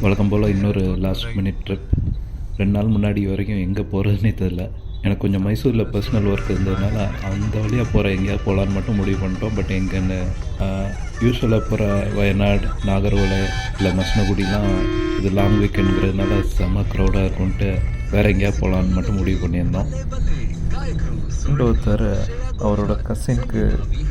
வழக்கம் போல் இன்னொரு last minute trip ரெண்டு நாள் முன்னாடி வரைக்கும் எங்கே போகிறதுனே தெரில எனக்கு கொஞ்சம் மைசூரில் பர்சனல் ஒர்க் இருந்ததுனால அந்த வழியாக போகிற எங்கேயா போகலான்னு மட்டும் முடிவு பண்ணிட்டோம். பட் எங்கன்னு யூஸ்வலாக போகிற வயநாடு நாகர்கோலை இல்லை மசனகுடிலாம் இது லாங் வீக்கெண்டுங்கிறதுனால செம்ம க்ரௌடாக இருக்கும்ன்ட்டு வேறு எங்கேயா போகலான்னு மட்டும் முடிவு பண்ணியிருந்தோம். ஃப்ரெண்ட் அவரோட கசின்க்கு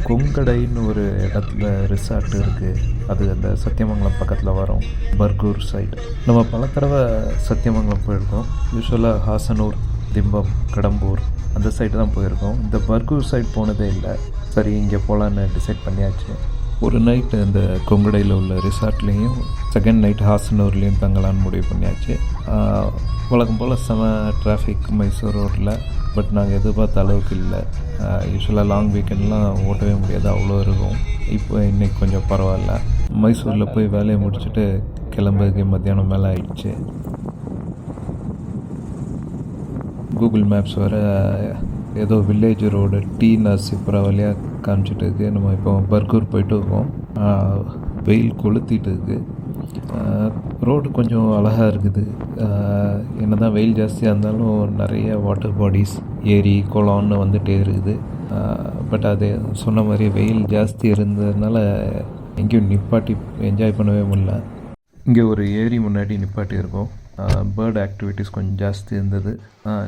கொங்கடைன்னு ஒரு இடத்துல ரிசார்ட் இருக்குது அது அந்த சத்தியமங்கலம் பக்கத்தில் வரும். பர்கூர் சைடு நம்ம பல தடவை சத்தியமங்கலம் போயிருக்கோம். யூஸ்வலாக ஹாசனூர் திம்பம் கடம்பூர் அந்த சைடு தான் போயிருக்கோம். இந்த பர்கூர் சைடு போனதே இல்லை. சரி இங்கே போகலான்னு டிசைட் பண்ணியாச்சு. ஒரு நைட்டு அந்த கொங்குடையில் உள்ள ரிசார்ட்லேயும் செகண்ட் நைட் ஹாசனூர்லேயும் தங்கலான்னு முடிவு பண்ணியாச்சு. வழக்கம் போல் செம டிராஃபிக் மைசூர் ரோட்டில் பட் நாங்கள் எதிர்பார்த்த அளவுக்கு இல்லை. யூஸ்வலாக லாங் வீக்கெண்ட்லாம் ஓட்டவே முடியாது. அவ்வளோ இருக்கும். இப்போ இன்னைக்கு கொஞ்சம் பரவாயில்ல. மைசூரில் போய் வேலையை முடிச்சுட்டு கிளம்புறதுக்கு மத்தியானம் மேலே ஆயிடுச்சு. கூகுள் மேப்ஸ் வர ஏதோ வில்லேஜ் ரோடு டி நரசிபுரா வழியாக காமிச்சிட்டு இருக்கு. நம்ம இப்போ பர்கூர் போயிட்டு இருக்கோம். வெயில் கொளுத்திட்டு இருக்கு. ரோடு கொஞ்சம் அழகாக இருக்குது. என்ன தான் வெயில் ஜாஸ்தியாக இருந்தாலும் நிறைய வாட்டர் பாடிஸ் ஏரி குளம்னு வந்துகிட்டே இருக்குது. பட் அது சொன்ன மாதிரி வெயில் ஜாஸ்தி இருந்ததுனால எங்கேயும் நிப்பாட்டி என்ஜாய் பண்ணவே முடியல. இங்கே ஒரு ஏரி முன்னாடி நிப்பாட்டி இருக்கோம் பேர்டு ஆக்டிவிட்டீஸ் கொஞ்சம் ஜாஸ்தி இருந்தது.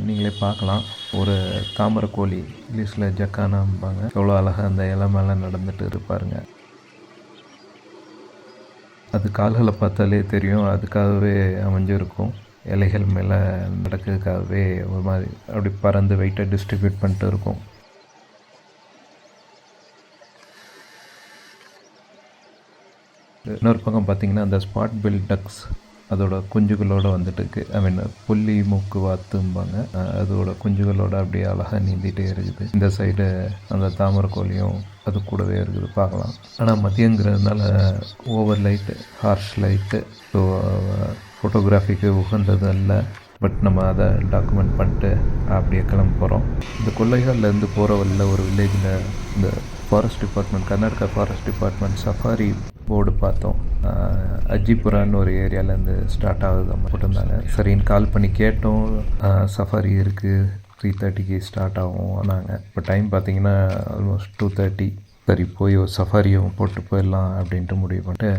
நீங்களே பார்க்கலாம். ஒரு தாமரை கோழி இங்கிலீஷில் ஜக்கானாம்பாங்க. எவ்வளோ அழகாக அந்த இலை மேலே நடந்துட்டு இருப்பாருங்க அது கால்களை பார்த்தாலே தெரியும். அதுக்காகவே அமைஞ்சிருக்கும். இலைகள் மேலே நடக்கிறதுக்காகவே ஒரு மாதிரி அப்படி பறந்து வெயிட்டை டிஸ்ட்ரிபியூட் பண்ணிட்டு இருக்கும். இன்னொரு பக்கம் பார்த்திங்கன்னா அந்த ஸ்பாட் பில் டக்ஸ் அதோட குஞ்சுகளோட வந்துட்டு இருக்கு ஐ மீன் புள்ளி மூக்கு வாத்தும்பாங்க. அதோட குஞ்சுகளோட அப்படியே அழகாக நீந்திட்டே இருக்குது. இந்த சைடு அந்த தாமரை கோழியும் அது கூடவே இருக்குது. பார்க்கலாம். ஆனால் மதியங்கிறதுனால over light harsh light so ஃபோட்டோகிராஃபிக்கு உகந்தது அல்ல. பட் நம்ம அதை டாக்குமெண்ட் பண்ணிட்டு அப்படியே கிளம்ப போகிறோம் இந்த கொள்ளைகள்லேருந்து போகிற வழியில் ஒரு வில்லேஜில் இந்த forest department Karnataka forest department safari board பார்த்தோம். அஜிபுரான்னு ஒரு ஏரியாவிலேருந்து ஸ்டார்ட் ஆகுது. போட்டிருந்தாங்க. சரின்னு கால் பண்ணி கேட்டோம். சஃபாரி இருக்குது த்ரீ தேர்ட்டிக்கு ஸ்டார்ட் ஆகும் நாங்கள் இப்போ டைம் பார்த்தீங்கன்னா ஆல்மோஸ்ட் டூ தேர்ட்டி சரி போய் ஒரு சஃபாரியும் போட்டு போயிடலாம் அப்படின்ட்டு முடிவு பண்ணிட்டு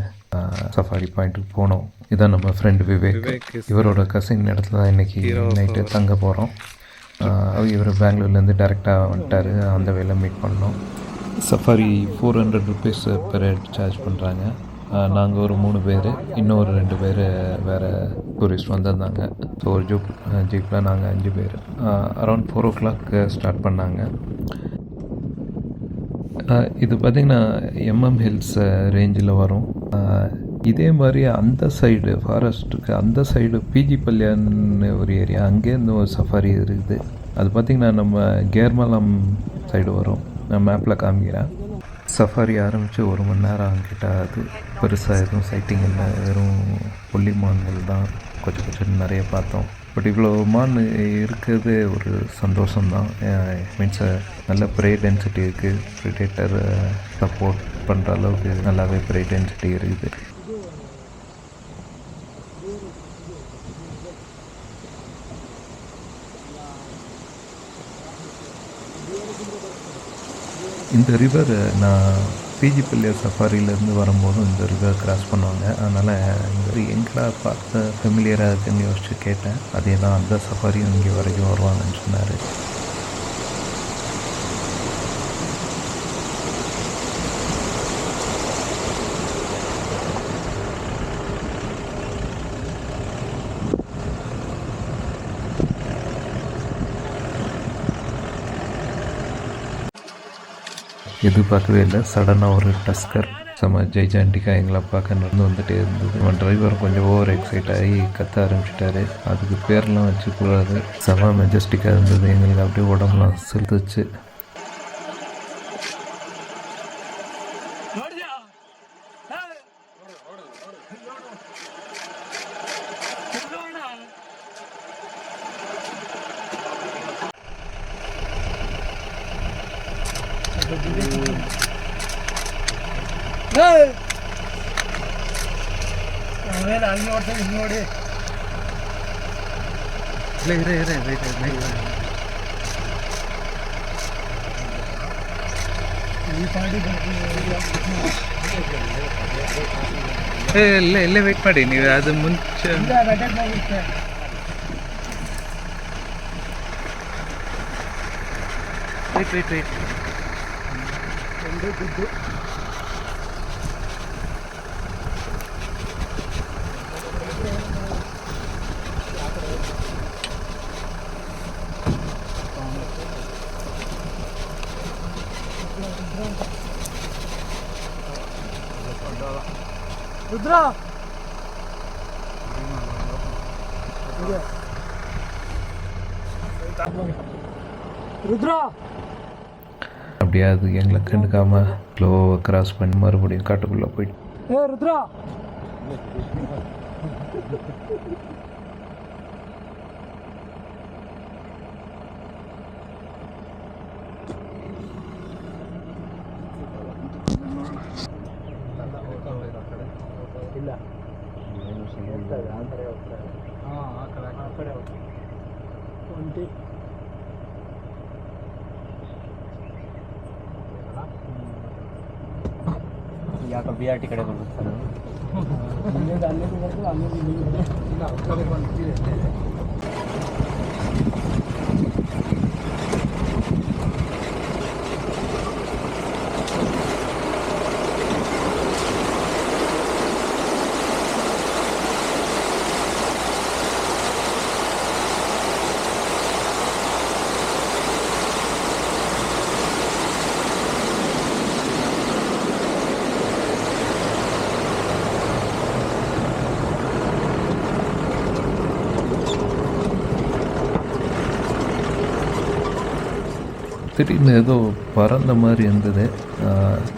சஃபாரி பாயிண்ட்டுக்கு போனோம். இதான் நம்ம ஃப்ரெண்டு விவேக். இவரோட கசின் இடத்துல தான் இன்றைக்கி நைட்டு தங்க போகிறோம் இவர் பெங்களூர்லேருந்து டேரெக்டாக வந்துட்டார். அந்த வேலை மீட் பண்ணோம். Safari four hundred rupees per head charge பண்ணுறாங்க நாங்கள் ஒரு மூணு பேர் இன்னொரு ரெண்டு பேர் வேறு டூரிஸ்ட் வந்திருந்தாங்க. ஸோ ஒரு ஜூப் ஜீப்பில் நாங்கள் அஞ்சு பேர். Around four o'clock start பண்ணாங்க. இது பார்த்திங்கன்னா எம்எம் ஹில்ஸ் ரேஞ்சில் வரும். இதே மாதிரி அந்த சைடு ஃபாரஸ்ட்டுக்கு அந்த சைடு பிஜி பள்ளியான்னு ஒரு ஏரியா அங்கேருந்து ஒரு சஃபாரி இருக்குது. அது பார்த்திங்கன்னா நம்ம கேர்மலம் சைடு வரும். நான் மேப்பில் காமிக்கிறேன். சஃபாரி ஆரம்பித்து ஒரு மணி நேரம் ஆகிட்ட அது பெருசாக எதுவும் சைட்டிங் இல்லை. வெறும் புள்ளி மான்கள் தான். கொஞ்சம் கொஞ்சம் நிறைய பார்த்தோம். பட் இவ்வளோ மான் இருக்கிறது ஒரு சந்தோஷம்தான். மீன்ஸ் நல்ல ப்ரே டென்சிட்டி இருக்குது ப்ரிடேட்டர் சப்போர்ட் பண்ணுற அளவுக்கு நல்லாவே ப்ரே டென்சிட்டி இருக்குது. இந்த ரிவர் நான் பிஜி பிள்ளையர் சஃபாரியிலேருந்து வரும்போதும் இந்த ரிவர் கிராஸ் பண்ணுவாங்க. அதனால் இந்த எங்கடா பார்த்த ஃபெமிலியராக இருக்குன்னு யோசிச்சு கேட்டேன். அதே தான் அந்த சஃபாரியும் இங்கே வரைக்கும் வருவாங்கன்னு சொன்னார். எதிர்பார்க்கவே இல்லை. சடனாக ஒரு டஸ்கர் செம ஜெய்ஜாண்டிக்கா எங்களை பார்க்க நடந்து வந்துட்டே இருந்தது. அவன் டிரைவர் கொஞ்சம் ஓவர் எக்ஸைட் ஆகி கத்த ஆரம்பிச்சிட்டாரு. அதுக்கு பேர்லாம் வச்சுக்கூடாது. செம மெஜஸ்டிக்காக இருந்தது. எங்களுக்கு அப்படியே உடம்புலாம் செலுத்துச்சு. ಅವನೇನು ನೋಡಿ ಇರೇ ಇಲ್ಲೇ ಇಲ್ಲೇ ವೆಯ್ಟ್ ಮಾಡಿ ನೀವು ಅದು ಮುಂಚೆ wait wait wait Guddu Guddu Rudra Rudra அது எங்களை கண்டுக்காம ஸ்லோவை கிராஸ் பண்ணி மறுபடியும் காட்டுக்குள்ளே போயிட்டு ஏ ருத்ரா ಇಲ್ಲ यहाँ का बी आर टी कड़े सर திடீர்னு ஏதோ பறந்த மாதிரி இருந்தது.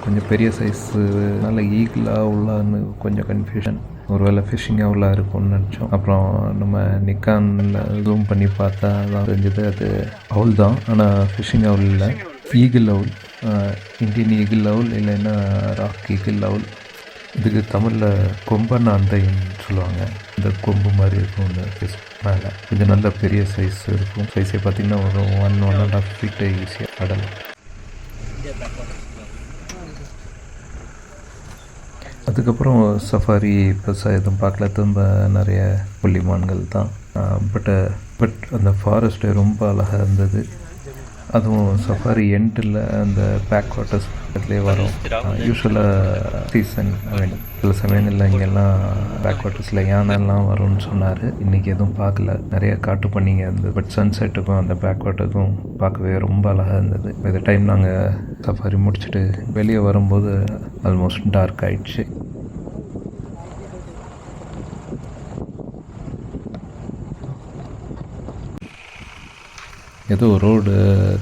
கொஞ்சம் பெரிய சைஸு நல்ல ஈகிளாக உள்ளான்னு கொஞ்சம் கன்ஃபியூஷன் ஒருவேளை ஃபிஷ்ஷிங்காக உள்ள இருக்கும்னு நினச்சோம். அப்புறம் நம்ம நிக்கானில் ஜூம் பண்ணி பார்த்தா தான் தெரிஞ்சது. அது அவுல் தான். ஆனால் ஃபிஷ்ஷிங் அவுல் இல்லை. Eagle owl Indian eagle owl இல்லைன்னா ராக் ஈகிள் அவுல் இதுக்கு தமிழில் கொம்பனாந்தைன்னு சொல்லுவாங்க. இந்த கொம்பு மாதிரி இருக்கும் இந்த ஃபிஷ் மேலே. கொஞ்சம் நல்ல பெரிய சைஸ் இருக்கும். சைஸே பார்த்தீங்கன்னா ஒரு ஒன் ஒன் அண்ட் ஆஃப் ஃபீட்டை ஈஸியாக கடலாம் அதுக்கப்புறம் சஃபாரி பெருசாக எதுவும் பார்க்கல. திரும்ப நிறைய புள்ளிமான்கள் தான். பட் பட் அந்த ஃபாரஸ்ட்டு ரொம்ப அழகாக இருந்தது. அதுவும் சஃபாரி எண்டில் அந்த பேக் வாட்டர்ஸ் பக்கத்துலேயே வரும். யூஸ்வலாக சீசன் சில சமயங்களில் இங்கெல்லாம் பேக் வாட்டர்ஸில் யானைலாம் வரும்னு சொன்னார். இன்றைக்கி எதுவும் பார்க்கல. நிறைய காட்டு பண்ணிங்க இருந்தது. பட் சன்செட்டுக்கும் அந்த பேக் வாட்டருக்கும் பார்க்கவே ரொம்ப அழகாக இருந்தது. இந்த டைம் நாங்கள் சஃபாரி முடிச்சுட்டு வெளியே வரும்போது ஆல்மோஸ்ட் டார்க் ஆயிடுச்சு. ஏதோ ரோடு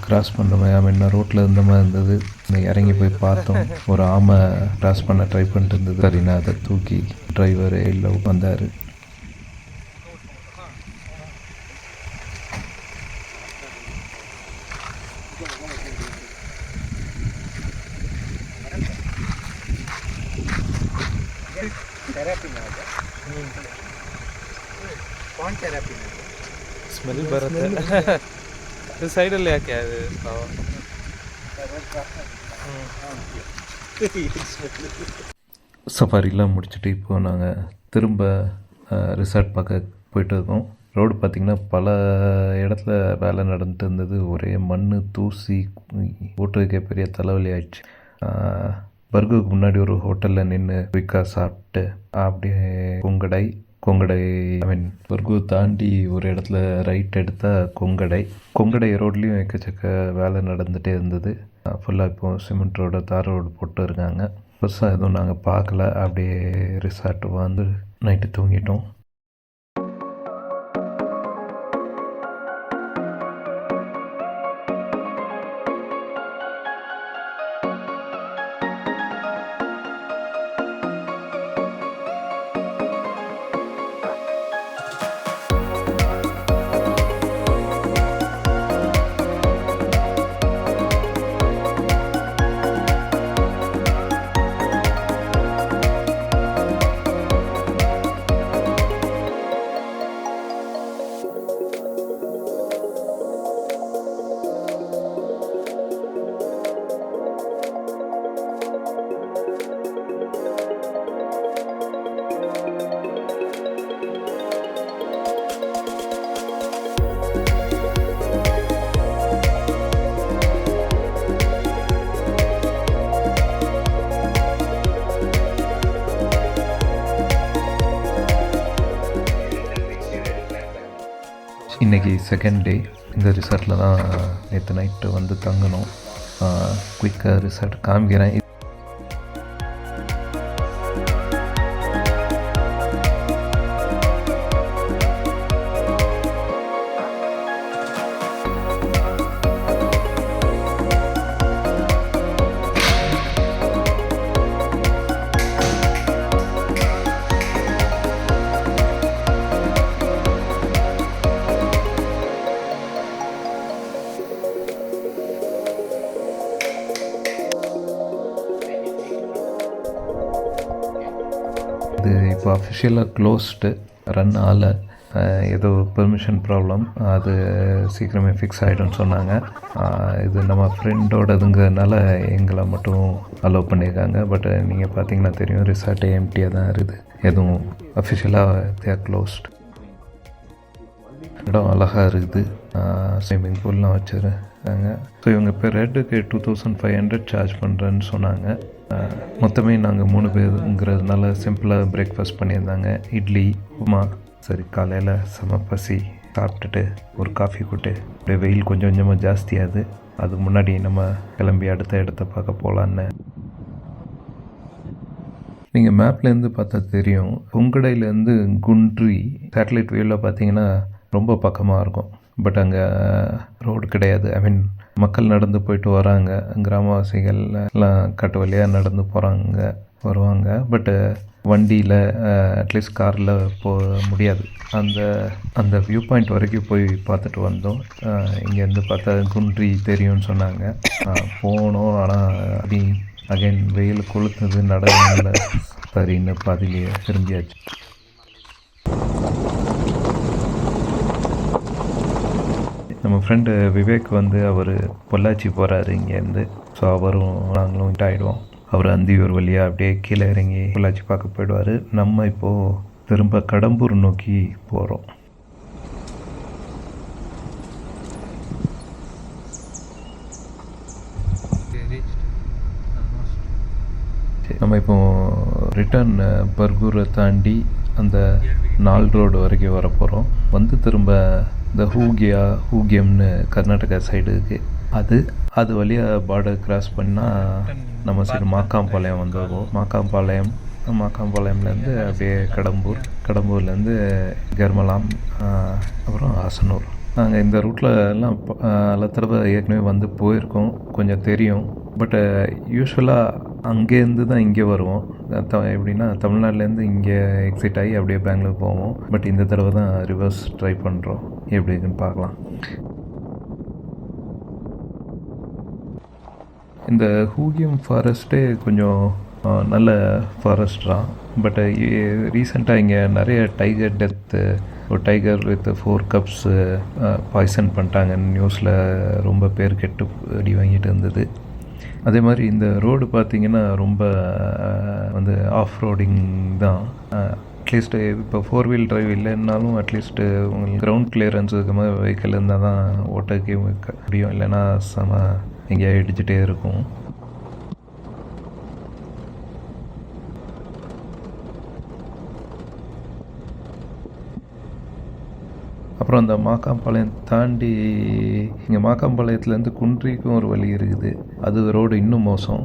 கிராஸ் பண்ணுற மாதிரி ஐ மீன் ரோட்டில் இருந்த மாதிரி இருந்தது. இறங்கி போய் பார்த்தோம் ஒரு ஆமை கிராஸ் பண்ண ட்ரை பண்ணிட்டு இருந்தது சரிண்ணா அதை தூக்கி டிரைவர் இல்லை வந்தார் ಸ್ಮೆಲ್ ಬರುತ್ತೆ ಇದು ಸೈಡಲ್ಲಿ ಯಾಕೆ ಅದು ಪಾವ சஃபாரிலாம் முடிச்சுட்டு இப்போது நாங்கள் திரும்ப ரிசார்ட் பார்க்க போயிட்டு இருக்கோம். ரோடு பார்த்திங்கன்னா பல இடத்துல வேலை நடந்துட்டு இருந்தது. ஒரே மண் தூசி ஓட்டுறதுக்கே பெரிய தலைவலி ஆயிடுச்சு. பர்குக்கு முன்னாடி ஒரு ஹோட்டலில் நின்று குயிக்காக சாப்பிட்டு அப்படியே கொங்கடை கொங்கடை ஐ மீன் பர்கு தாண்டி ஒரு இடத்துல ரைட் எடுத்தால் கொங்கடை. கொங்கடை ரோட்லேயும் எக்கச்சக்க வேலை நடந்துகிட்டே இருந்தது. ஃபுல்லாக இப்போ சிமெண்ட் ரோடு தார் ரோடு போட்டு இருக்காங்க. பெருசாக எதுவும் நாங்கள் பார்க்கல. அப்படியே ரிசார்ட் வந்து நைட்டு தூங்கிட்டோம். இன்றைக்கி செகண்ட் டே இந்த ரிசார்ட்டில் தான் நேற்று நைட்டு வந்து தங்கணும். குயிக்காக ரிசார்ட் காமிக்கிறேன். இது இப்போ அஃபிஷியலாக க்ளோஸ்டு ரன் ஆலை ஏதோ பெர்மிஷன் ப்ராப்ளம் அது சீக்கிரமே ஃபிக்ஸ் ஆகிடும்னு சொன்னாங்க. இது நம்ம ஃப்ரெண்டோடதுங்கிறதுனால எங்களை மட்டும் அலோவ் பண்ணியிருக்காங்க. பட் நீங்கள் பார்த்தீங்கன்னா தெரியும் ரிசார்ட்டே எம்டியாக தான் இருக்குது. எதுவும் அஃபிஷியலாக தேர் க்ளோஸ்ட் இடம் அழகாக இருக்குது. ஸ்விம்மிங் பூல்லாம் வச்சுருக்காங்க. ஸோ இவங்க இப்போ ரெட்டுக்கு two thousand five hundred charge பண்ணுறேன்னு சொன்னாங்க. மொத்தமே நாங்கள் மூணு பேருங்கிறதுனால சிம்பிளாக பிரேக்ஃபாஸ்ட் பண்ணியிருந்தாங்க. இட்லி உப்புமா சரி காலையில் செம பசி சாப்பிட்டுட்டு ஒரு காஃபி கூட்டு அப்படியே வெயில் கொஞ்சம் கொஞ்சமாக ஜாஸ்தியாகுது. அதுக்கு முன்னாடி நம்ம கிளம்பி அடுத்த இடத்த பார்க்க போகலான்னு நீங்கள் மேப்லேருந்து பார்த்தா தெரியும். உங்கடையிலேருந்து குன்றி சேட்டலைட் வியூவில் பார்த்தீங்கன்னா ரொம்ப பக்கமாக இருக்கும். பட் அங்கே ரோடு uh, கிடையாது. ஐ மீன் மக்கள் நடந்து போயிட்டு வராங்க. கிராமவாசிகள் எல்லாம் கட்டு வழியாக நடந்து போகிறாங்க வருவாங்க. பட்டு uh, வண்டியில் அட்லீஸ்ட் uh, காரில் போக முடியாது. அந்த அந்த வியூ பாயிண்ட் வரைக்கும் போய் பார்த்துட்டு வந்தோம். இங்கேருந்து பார்த்தா குன்றி தெரியும்னு சொன்னாங்க. போனோம். ஆனால் அப்படி அகைன் வெயில் கொளுத்துது நடல சரின்னு பாதிலேயே திரும்பியாச்சு நம்ம ஃப்ரெண்டு விவேக் வந்து அவர் பொள்ளாச்சி போகிறாரு இங்கேருந்து ஸோ அவரும் நாங்களும் ஹிட் ஆகிடுவோம் அவர் அந்தியூர் வழியாக அப்படியே கீழே இறங்கி பொள்ளாச்சி பார்க்க போயிடுவார். நம்ம இப்போது திரும்ப கடம்பூர் நோக்கி போகிறோம் நம்ம இப்போ ரிட்டர்ன் பர்கூரை uh, தாண்டி அந்த நால் ரோடு வரைக்கும் வர போகிறோம் வந்து திரும்ப இந்த ஹூகியா ஹூகியம்னு கர்நாடகா சைடு இருக்குது அது அது வழியாக பார்டர் கிராஸ் பண்ணால் நம்ம சைடு மாக்காம்பாளையம் வந்துடுவோம் மாக்காம்பாளையம் மாக்காம்பாளையம்லேருந்து அப்படியே கடம்பூர் கடம்பூர்லேருந்து கர்மலாம் அப்புறம் ஆசனூர் நாங்கள் இந்த ரூட்டில் எல்லாம் பல தடவை ஏற்கனவே வந்து போயிருக்கோம். கொஞ்சம் தெரியும். பட்டு யூஸ்வலாக அங்கேருந்து தான் இங்கே வருவோம். த எப்படின்னா தமிழ்நாட்டிலேருந்து இங்கே எக்ஸிட் ஆகி அப்படியே பெங்களூர் போவோம். பட் இந்த தடவை தான் ரிவர்ஸ் ட்ரை பண்ணுறோம் எப்படி இருக்குன்னு பார்க்கலாம். இந்த ஹூகியம் ஃபாரஸ்ட்டே கொஞ்சம் நல்ல ஃபாரஸ்ட் தான். பட் ரீசெண்டாக இங்கே நிறைய டைகர் டெத்து ஒரு tiger with four cubs poison பண்ணிட்டாங்கன்னு நியூஸில் ரொம்ப பேர் கெட்டு அடி வாங்கிட்டு இருந்தது. அதே மாதிரி இந்த ரோடு பார்த்திங்கன்னா ரொம்ப வந்து ஆஃப் ரோடிங் தான் அட்லீஸ்ட்டு இப்போ ஃபோர் வீல் டிரைவ் இல்லைன்னாலும் அட்லீஸ்ட்டு உங்களுக்கு கிரவுண்ட் கிளியரன்ஸ் இருக்க மாதிரி வெஹிக்கிள் இருந்தால் தான் ஓட்டக்கே முடியும். இல்லைன்னா செம எங்கேயா இடிச்சிட்டே இருக்கும். அப்புறம் அந்த மாக்காம்பாளையம் தாண்டி இங்கே மாக்காம்பாளையத்துலேருந்து குன்றிக்கும் ஒரு வழி இருக்குது. அது ரோடு இன்னும் மோசம்.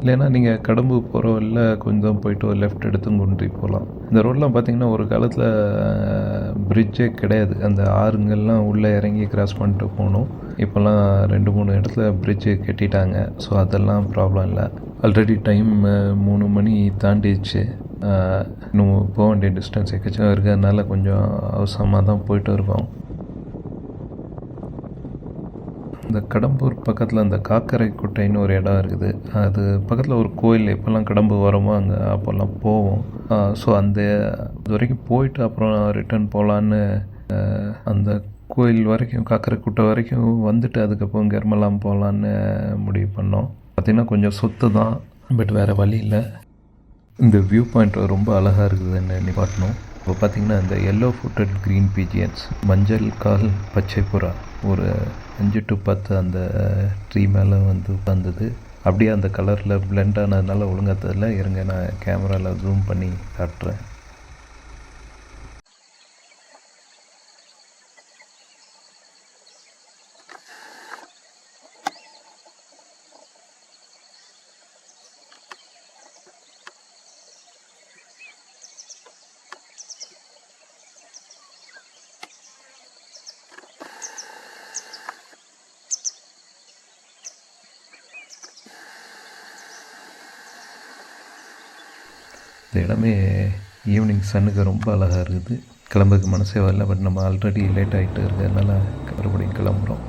இல்லைன்னா நீங்கள் கடம்பு போகிற வழியில் கொஞ்சம் போயிட்டு ஒரு லெஃப்ட் எடுத்தும் குன்றி போகலாம் இந்த ரோடெலாம் பார்த்தீங்கன்னா ஒரு காலத்தில் பிரிட்ஜே கிடையாது. அந்த ஆறுங்கள்லாம் உள்ளே இறங்கி கிராஸ் பண்ணிட்டு போகணும் இப்போல்லாம் ரெண்டு மூணு இடத்துல பிரிட்ஜு கட்டிட்டாங்க. ஸோ அதெல்லாம் ப்ராப்ளம் இல்லை. ஆல்ரெடி டைம் மூணு மணி தாண்டிடுச்சு. நம்ம இன்னும் போக வேண்டிய டிஸ்டன்ஸ் எக்கச்சக்கம் இருக்கிறதுனால கொஞ்சம் அவசரமாக தான் போயிட்டு இருக்கோம். இந்த கடம்பூர் பக்கத்தில் அந்த காக்கரை குட்டைன்னு ஒரு இடம் இருக்குது. அது பக்கத்தில் ஒரு கோயில் எப்போல்லாம் கடம்பு வருமோ அங்கே அப்போல்லாம் போவோம். ஸோ அந்த இது வரைக்கும் போயிட்டு அப்புறம் ரிட்டர்ன் போகலான்னு அந்த கோயில் வரைக்கும் காக்கரை குட்டை வரைக்கும் வந்துட்டு அதுக்கப்புறம் கர்மலாம் போகலான்னு முடிவு பண்ணோம். பார்த்திங்கன்னா கொஞ்சம் சொத்து தான் பட் வேறு வழி இல்லை. இந்த வியூ பாயிண்ட் ரொம்ப அழகாக இருக்குதுன்னு நிப்பாட்டணும் இப்போ பார்த்தீங்கன்னா இந்த எல்லோ ஃபுட்டட் க்ரீன் பீஜியன்ஸ் மஞ்சள் கால் பச்சை புறா ஒரு அஞ்சு டு பத்து அந்த ட்ரீ மேலே வந்து உட்காந்தது அப்படியே அந்த கலரில் பிளெண்ட் ஆனதுனால ஒழுங்காக இருங்க நான் கேமராவில் ஜூம் பண்ணி காட்டுறேன். எல்லாமே ஈவினிங் சன்னுக்கு ரொம்ப அழகாக இருக்குது. கிளம்புக்கு மனசே வரல பட் நம்ம ஆல்ரெடி லேட் ஆகிட்டு இருக்கிறதுனால மறுபடியும் கிளம்புறோம்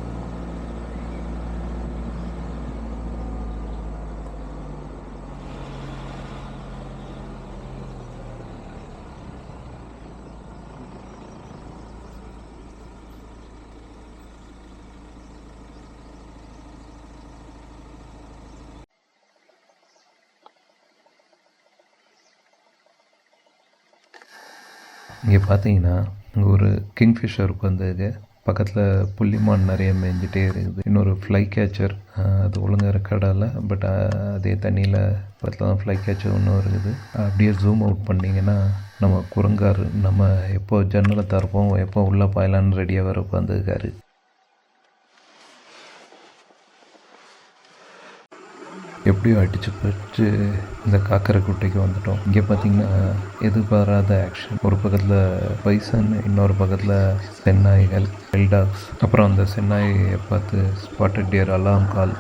இங்கே பார்த்தீங்கன்னா இங்கே ஒரு கிங்ஃபிஷர் உட்காந்துருக்கு பக்கத்தில் புள்ளிமான் நிறைய மேய்ஞ்சிட்டே இருக்குது. இன்னொரு ஃப்ளை கேச்சர் அது ஒழுங்காக ரெக்கார்டாகல பட் அதே தண்ணியில் பக்கத்தில் தான் ஃப்ளை கேச்சர் ஒன்றும் இருக்குது. அப்படியே ஜூம் அவுட் பண்ணிங்கன்னா நம்ம குரங்காரு நம்ம எப்போ ஜன்னலை திறப்போம் எப்போ உள்ளே பாயலான்னு ரெடியாக வர உட்காந்துருக்காரு எப்படியோ அடித்து பிடிச்சி இந்த காக்கரை குட்டைக்கு வந்துட்டோம். இங்கே பார்த்தீங்கன்னா எதிர்பாராத ஆக்ஷன் ஒரு பக்கத்தில் பைசன் இன்னொரு பக்கத்தில் சென்னாய்கள் வெல்டாக்ஸ் அப்புறம் அந்த சென்னாயை பார்த்து spotted deer alarm call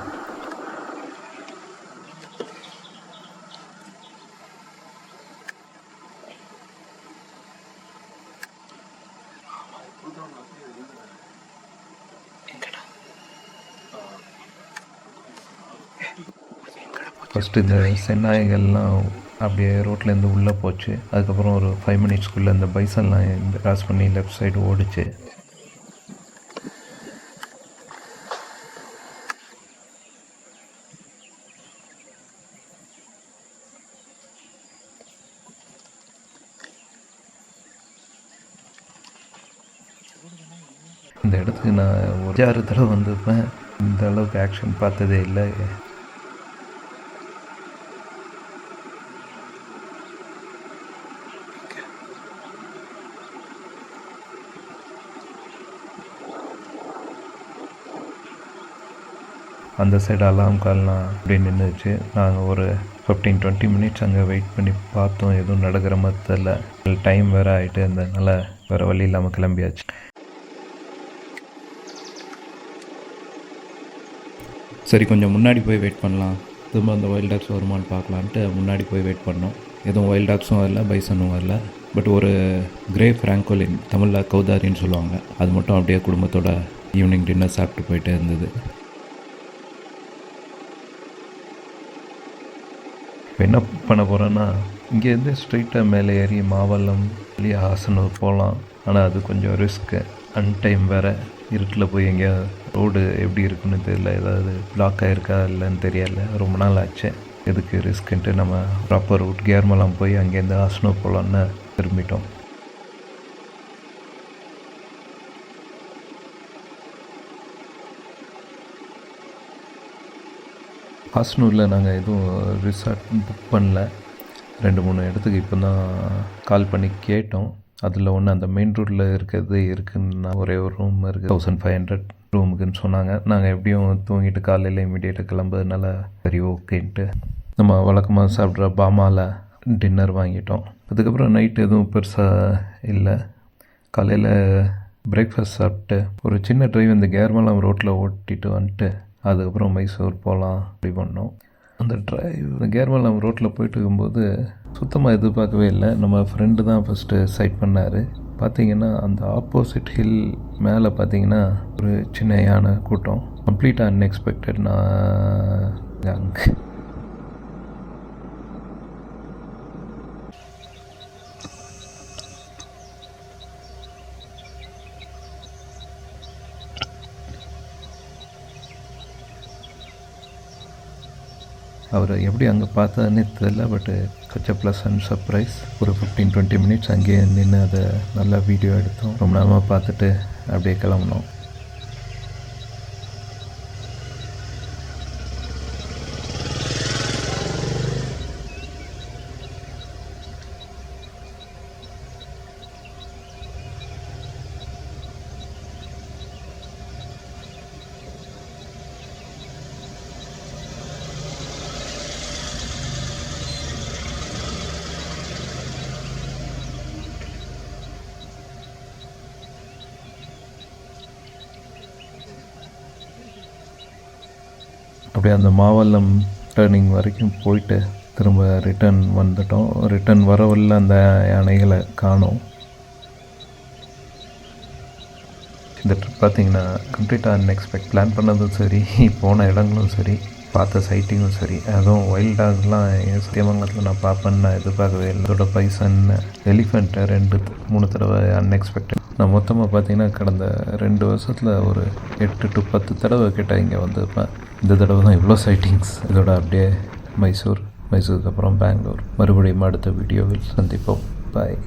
first இந்த சென்னாய்கள்லாம் அப்படியே ரோட்லேருந்து உள்ளே போச்சு. அதுக்கப்புறம் ஒரு ஃபைவ் மினிட்ஸ்க்குள்ளே இந்த பைசன்லாம் இந்த கிராஸ் பண்ணி லெஃப்ட் சைடு ஓடிச்சு. இந்த இடத்துக்கு நான் ஒரு ஆறு தடவை வந்திருப்பேன். இந்த அளவுக்கு ஆக்ஷன் பார்த்ததே இல்லை. அந்த சைடு அலாம் கால்லாம் அப்படியே நின்றுச்சு நாங்கள் ஒரு ஃபிஃப்டீன் டுவெண்ட்டி மினிட்ஸ் அங்கே வெயிட் பண்ணி பார்த்தோம். எதுவும் நடக்கிற மாதிரி தெரில டைம் வேறு ஆகிட்டு அதனால் வேறு வழி இல்லாமல் கிளம்பியாச்சு. சரி கொஞ்சம் முன்னாடி போய் வெயிட் பண்ணலாம். திரும்ப அந்த வைல்ட் டாக்ஸ் வருமான்னு பார்க்கலான்ட்டு முன்னாடி போய் வெயிட் பண்ணோம். எதுவும் வைல்ட் டாக்ஸும் வரல பைசனும் வரல. பட் ஒரு கிரே ஃப்ராங்கோலின் தமிழில் கௌதாரின்னு சொல்லுவாங்க. அது மட்டும் அப்படியே குடும்பத்தோட ஈவினிங் டின்னர் சாப்பிட்டு போயிட்டே இருந்தது. இப்போ என்ன பண்ண போகிறோன்னா இங்கேருந்து ஸ்ட்ரெயிட்டாக மேலே ஏறி மாவல்லம் வெளியே ஹாசனூர் போகலாம். ஆனால் அது கொஞ்சம் ரிஸ்க்கு அன்டைம் வேறு. இருட்டில் போய் எங்கேயாவது ரோடு எப்படி இருக்குன்னு தெரியல. ஏதாவது பிளாக் ஆகிருக்கா இல்லைன்னு தெரியல. ரொம்ப நாள் ஆச்சு. எதுக்கு ரிஸ்க்குன்ட்டு நம்ம ப்ராப்பர் ரூட் கேர்மலாம் போய் அங்கேருந்து ஹாசனூர் போகலான்னு திரும்பிட்டோம். ஹாஸ்னூரில் நாங்கள் எதுவும் ரிசார்ட் புக் பண்ணல. ரெண்டு மூணு இடத்துக்கு இப்போ தான் கால் பண்ணி கேட்டோம். அதில் ஒன்று அந்த மெயின் ரோட்டில் இருக்கிறது இருக்குன்னா ஒரே ஒரு ரூம் இருக்குது தௌசண்ட் ஃபைவ் ஹண்ட்ரட் ரூமுக்குன்னு சொன்னாங்க. நாங்கள் எப்படியும் தூங்கிட்டு காலையில் இமீடியட்டாக கிளம்புறதுனால சரி ஓகேன்ட்டு நம்ம வழக்கமாக சாப்பிட்ற பாமாவில் டின்னர் வாங்கிட்டோம். அதுக்கப்புறம் நைட் எதுவும் பெருசாக இல்லை. காலையில் பிரேக்ஃபாஸ்ட் சாப்பிட்டு ஒரு சின்ன டிரைவ் இந்த கேர்மலம் ரோட்டில் ஓட்டிட்டு வந்துட்டு அதுக்கப்புறம் மைசூர் போகலாம் அப்படி பண்ணோம். அந்த டிரைவ் கேர்மல் நம்ம ரோட்டில் போயிட்டு இருக்கும்போது சுத்தமாக எதிர்பார்க்கவே இல்லை. நம்ம ஃப்ரெண்டு தான் ஃபஸ்ட்டு சைட் பண்ணார். பார்த்தீங்கன்னா அந்த ஆப்போசிட் ஹில் மேலே பார்த்தீங்கன்னா ஒரு சின்ன யானை கூட்டம். கம்ப்ளீட்டாக அன்எக்ஸ்பெக்டட் நான் அங்கே அவர் எப்படி அங்கே பார்த்ததுன்னே தெரில பட்டு கச்ச ப்ளஸ் அண்ட் சர்ப்ரைஸ் ஒரு ஃபிஃப்டீன் டுவெண்ட்டி மினிட்ஸ் அங்கேயே நின்று அதை நல்லா வீடியோ எடுத்தோம். ரொம்ப நேரமாக பார்த்துட்டு அப்படியே கிளம்புனோம். அப்படியே அந்த மாவல்லம் டேர்னிங் வரைக்கும் போயிட்டு திரும்ப ரிட்டர்ன் வந்துட்டோம். ரிட்டர்ன் வரவில்லை அந்த யானைகளை காணோம். இந்த ட்ரிப் பார்த்தீங்கன்னா கம்ப்ளீட்டாக அன்எக்ஸ்பெக்ட் பிளான் பண்ணதும் சரி போன இடங்களும் சரி பார்த்த சைட்டிங்கும் சரி. அதுவும் வைல்ட் டாக்லாம் என் சத்தியமங்கலத்தில் நான் பார்ப்பேன்னு நான் எதிர்பார்க்கவே இல்லை. இதோட பைசன் எலிஃபெண்ட்டை ரெண்டு மூணு தடவை அன்எக்ஸ்பெக்டட் நான் மொத்தமாக பார்த்தீங்கன்னா கடந்த ரெண்டு வருஷத்தில் ஒரு எட்டு டு பத்து தடவை கிட்ட இங்கே வந்திருப்பேன். இந்த தடவை தான் இவ்வளோ சைட்டிங்ஸ் இதோட அப்படியே மைசூர் மைசூருக்கு அப்புறம் பெங்களூர். மறுபடியும் அடுத்த வீடியோவில் சந்திப்போம். பாய்